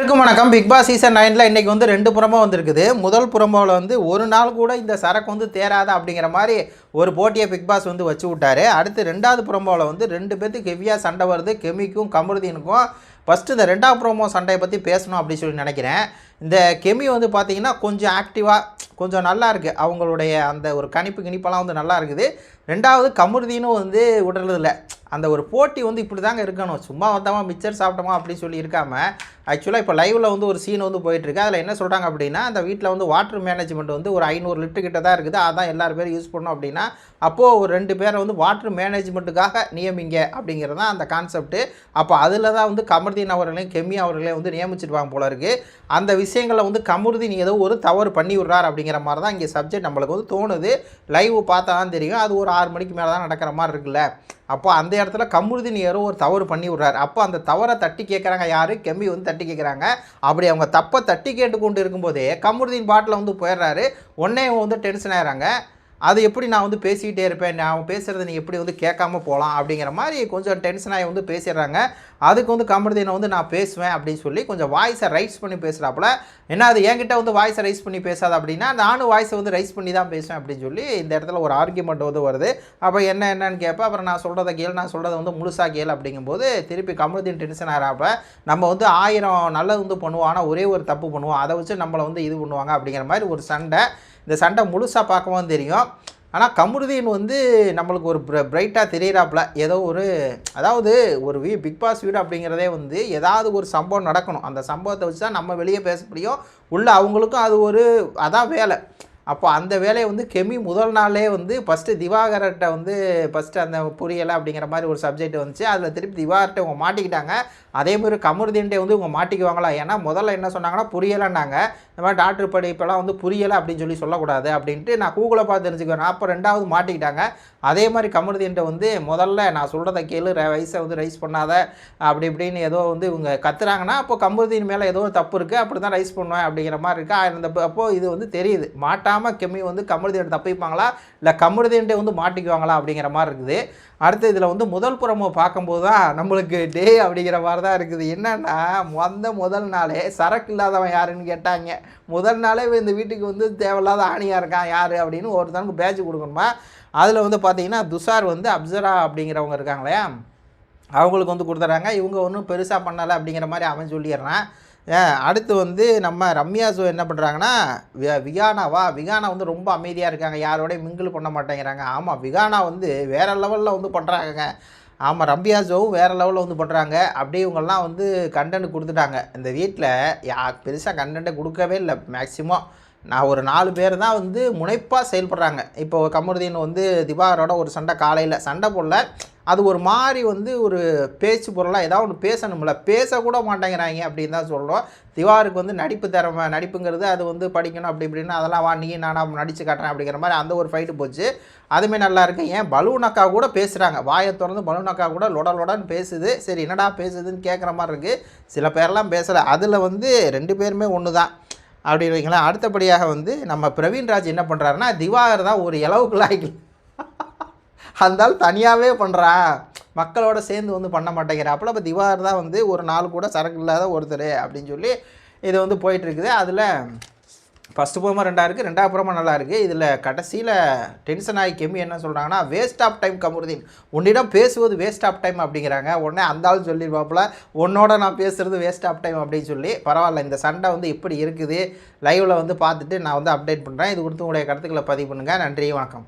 இருக்கும் வணக்கம். Big Boss season நைனில் இன்றைக்கி வந்து ரெண்டு புறமோ வந்திருக்குது. முதல் புறம்போவில் வந்து ஒரு நாள் கூட இந்த சரக்கு வந்து தேராத அப்படிங்கிற மாதிரி ஒரு போட்டியை பிக் பாஸ் வந்து வச்சு விட்டாரு. அடுத்து ரெண்டாவது புறம்போவில் வந்து ரெண்டு பேர்த்துக்கு ஹெவியாக சண்டை வருது. கெமிக்கும் கமருதீனுக்கும். ஃபஸ்ட்டு இந்த ரெண்டாவது புறமோ சண்டையை பற்றி பேசணும் அப்படின்னு சொல்லி நினைக்கிறேன். இந்த கெமி வந்து பார்த்திங்கன்னா கொஞ்சம் ஆக்டிவாக கொஞ்சம் நல்லா இருக்குது அவங்களுடைய அந்த ஒரு கணிப்பு கிணிப்பெல்லாம் வந்து நல்லா இருக்குது. ரெண்டாவது கமருதீனும் வந்து விடுறதில்ல. அந்த ஒரு போட்டி வந்து இப்படி தாங்க இருக்கணும். சும்மா வந்தோமா மிச்சர் சாப்பிட்டோமா அப்படின்னு சொல்லி இருக்காமல் ஆக்சுவலாக இப்போ லைவில் வந்து ஒரு சீன் வந்து போயிட்டுருக்கு அதில் என்ன சொல்கிறாங்க அப்படின்னா அந்த வீட்டில் வந்து வாட்டர் மேனேஜ்மெண்ட் வந்து ஒரு ஐநூறு லிட்டர் கிட்ட தான் இருக்குது. அதான் எல்லாரும் பேரும் யூஸ் பண்ணோம் அப்படின்னா அப்போது ஒரு ரெண்டு பேரை வந்து வாட்டர் மேனேஜ்மெண்ட்டுக்காக நியமிங்க அப்படிங்கிறது தான் அந்த கான்செப்ட்டு அப்போ அதில் தான் வந்து கமர்தீன் அவர்களையும் கெமி அவர்களையும் வந்து நியமிச்சிருவாங்க போல இருக்குது அந்த விஷயங்களை வந்து கமருதீன் ஏதோ ஒரு தவறு பண்ணி விட்றார் அப்படிங்கிற மாதிரி தான் இங்கே சப்ஜெக்ட் நம்மளுக்கு வந்து தோணுது. லைவ் பார்த்தா தான் தெரியும். அது ஒரு ஆறு மணிக்கு மேலே தான் நடக்கிற மாதிரி இருக்குல்ல. அப்போ அந்த இடத்துல கமருதீன் யாரோ ஒரு தவறு பண்ணி விட்றாரு. அப்போ அந்த தவறை தட்டி கேட்குறாங்க யார்? கெம்பி வந்து தட்டி கேட்குறாங்க. அப்படி அவங்க தப்பை தட்டி கேட்டு கொண்டு இருக்கும்போதே கமருதீன் பாட்டில் வந்து போயிடுறாரு. உடனே வந்து டென்ஷன் ஆகிறாங்க அது எப்படி நான் வந்து பேசிக்கிட்டே இருப்பேன்? நான் பேசுகிறத நீ எப்படி வந்து கேட்காம போகலாம்? அப்படிங்கிற மாதிரி கொஞ்சம் டென்ஷனாகி வந்து பேசிடுறாங்க. அதுக்கு வந்து கமருதீனை வந்து நான் பேசுவேன் அப்படின்னு சொல்லி கொஞ்சம் வாய்ஸை ரைஸ் பண்ணி பேசுகிறாப்புல என்ன அது என்கிட்ட வந்து வாய்ஸை ரைஸ் பண்ணி பேசாது அப்படின்னா நானும் வாய்ஸை வந்து ரைஸ் பண்ணி தான் பேசுவேன் அப்படின்னு சொல்லி இந்த இடத்துல ஒரு ஆர்கியூமெண்ட் வந்து வருது. அப்போ என்ன என்னன்னு கேட்பேன். அப்புறம் நான் சொல்கிறத கேள் நான் சொல்கிறத வந்து முழுசாக கேள் அப்படிங்கும்போது திருப்பி கமருதீன் டென்ஷன் ஆகிறாப்ப நம்ம வந்து ஆயிரம் நல்லது வந்து பண்ணுவோம். ஆனால் ஒரே ஒரு தப்பு பண்ணுவோம். அதை வச்சு நம்மளை வந்து இது பண்ணுவாங்க அப்படிங்கிற மாதிரி ஒரு சண்டை. இந்த சண்டை முழுசாக பார்க்கவும் தெரியும். ஆனால் கமருதீன் வந்து நம்மளுக்கு ஒரு பிரைட்டாக தெரியிறாப்புல. ஏதோ ஒரு அதாவது ஒரு வீ பிக் பாஸ் வீடு அப்படிங்கிறதே வந்து ஏதாவது ஒரு சம்பவம் நடக்கணும். அந்த சம்பவத்தை வச்சு தான் நம்ம வெளியே பேச முடியும். உள்ள அவங்களுக்கும் அது ஒரு அதான் வேலை. அப்போ அந்த வேலையை வந்து கெமி முதல் நாளே வந்து ஃபஸ்ட்டு திவாகர்கிட்ட வந்து ஃபஸ்ட்டு அந்த புரியலை அப்படிங்கிற மாதிரி ஒரு சப்ஜெக்ட் வந்துச்சு. அதில் திருப்பி திவாகர்கிட்ட இவங்க மாட்டிக்கிட்டாங்க. அதே மாதிரி கமருதீன்ட்டே வந்து இவங்க மாட்டிக்குவாங்களா? ஏன்னா முதல்ல என்ன சொன்னாங்கன்னா புரியலைன்னாங்க. இந்த மாதிரி டாக்டர் படிப்பெல்லாம் வந்து புரியலை அப்படின்னு சொல்லி சொல்லக்கூடாது அப்படின்ட்டு நான் கூகுளை பார்த்து தெரிஞ்சுக்குவேன். அப்போ ரெண்டாவது மாட்டிக்கிட்டாங்க. அதே மாதிரி கமருதீன்ட்ட வந்து முதல்ல நான் சொல்கிறத கேளு வயசை வந்து ரைஸ் பண்ணாத. அப்படி இப்படின்னு ஏதோ வந்து இவங்க கத்துறாங்கன்னா அப்போ கமருதீன் மேலே ஏதோ தப்பு இருக்குது அப்படி தான் ரைஸ் பண்ணுவேன் அப்படிங்கிற மாதிரி இருக்கா. அந்த அப்போது இது வந்து தெரியுது. மாட்டாமல் கெமி வந்து கமருதீன் தப்பிப்பாங்களா? இல்லை கமருதீன்ட்டே வந்து மாட்டிக்குவாங்களா அப்படிங்கிற மாதிரி இருக்குது. அடுத்து இதில் வந்து முதல் புறமோ பார்க்கும்போது தான் நம்மளுக்கு டே அப்படிங்கிற மாதிரி தான் இருக்குது. என்னென்னா வந்த முதல் நாளே சரக்கு இல்லாதவன் யாருன்னு கேட்டாங்க. முதல் நாளே இந்த வீட்டுக்கு வந்து தேவையில்லாத ஆணியாக இருக்கான் யார் அப்படின்னு ஒருத்தனுக்கு பேட்ச் கொடுக்கணுமா? அதில் வந்து பார்த்தீங்கன்னா துஷார் வந்து அப்சரா அப்படிங்கிறவங்க இருக்காங்களே அவங்களுக்கு வந்து கொடுத்துட்றாங்க இவங்க ஒன்றும் பெருசாக பண்ணலை அப்படிங்கிற மாதிரி அவன் சொல்லிடுறான். அடுத்து வந்து நம்ம ரம்யா சோ என்ன பண்ணுறாங்கன்னா விகானாவா விகானா வந்து ரொம்ப அமைதியாக இருக்காங்க. யாரோடய மிங்கிள் பண்ண மாட்டேங்கிறாங்க. ஆமாம் விகானா வந்து வேறு லெவலில் வந்து பண்ணுறாங்க ஆமாம் ரம்யா ஜோவும் வேறு லெவலில் வந்து பண்ணுறாங்க அப்படியே இவங்கெல்லாம் வந்து கண்டென்ட் கொடுத்துட்டாங்க. இந்த வீட்டில் யா பெருசாக கண்டென்ட்டை கொடுக்கவே இல்லை. மேக்ஸிமம் நான் ஒரு நாலு பேர் தான் வந்து முனைப்பாக செயல்படுறாங்க. இப்போ கமருதீன் வந்து திவாகரோட ஒரு சண்டை காலையில் சண்டை போடல. அது ஒரு மாதிரி வந்து ஒரு பேச்சு பொருளாக ஏதாவது ஒன்று பேசணும்ல. பேசக்கூட மாட்டேங்கிறாங்க அப்படின்னு தான் சொல்கிறோம் திவாருக்கு வந்து நடிப்பு திறமை நடிப்புங்கிறது அது வந்து படிக்கணும் அப்படி இப்படின்னு அதெல்லாம் வா நீ நானும் நடித்து காட்டுறேன் அப்படிங்கிற மாதிரி அந்த ஒரு ஃபைட்டு போச்சு. அதுவுமே நல்லா இருக்கு. ஏன்? பலூனக்கா கூட பேசுகிறாங்க வாயை திறந்து பலூன் அக்கா கூட லொட லொடன்னு பேசுது. சரி என்னடா பேசுதுன்னு கேட்குற மாதிரி இருக்குது சில பேர்லாம் பேசலை. அதில் வந்து ரெண்டு பேருமே ஒன்று தான் அப்படி வைங்களேன் அடுத்தபடியாக வந்து நம்ம பிரவீன்ராஜ் என்ன பண்ணுறாருன்னா திவாகர் தான் ஒரு இளவுக்குள்ளாய்க்கு அந்தாலும் தனியாகவே பண்ணுறான் மக்களோட சேர்ந்து வந்து பண்ண மாட்டேங்கிறாப்புல. அப்போ திவாகர் தான் வந்து ஒரு நாள் கூட சரக்கு இல்லாத ஒருத்தர் அப்படின்னு சொல்லி இது வந்து போயிட்டுருக்குது அதில் ஃபஸ்ட்டு புறமா ரெண்டாக இருக்குது ரெண்டாவது புறமா நல்லா இருக்குது இதில் கடைசியில் டென்ஷன் ஆகி கெம்மி என்ன சொல்கிறாங்கன்னா வேஸ்ட் ஆஃப் டைம் கமருதீன். உன்னிடம் பேசுவது வேஸ்ட் ஆஃப் டைம் அப்படிங்கிறாங்க. உடனே அந்த ஆள் சொல்லிடுவாப்புல உன்னோட நான் பேசுகிறது வேஸ்ட் ஆஃப் டைம் அப்படின்னு சொல்லி. பரவாயில்ல இந்த சண்டை வந்து எப்படி இருக்குது. லைவில் வந்து பார்த்துட்டு நான் வந்து அப்டேட் பண்ணுறேன் இது கொடுத்து உங்களுடைய கருத்துக்களை பதிவு பண்ணுங்கள் நன்றி வணக்கம்.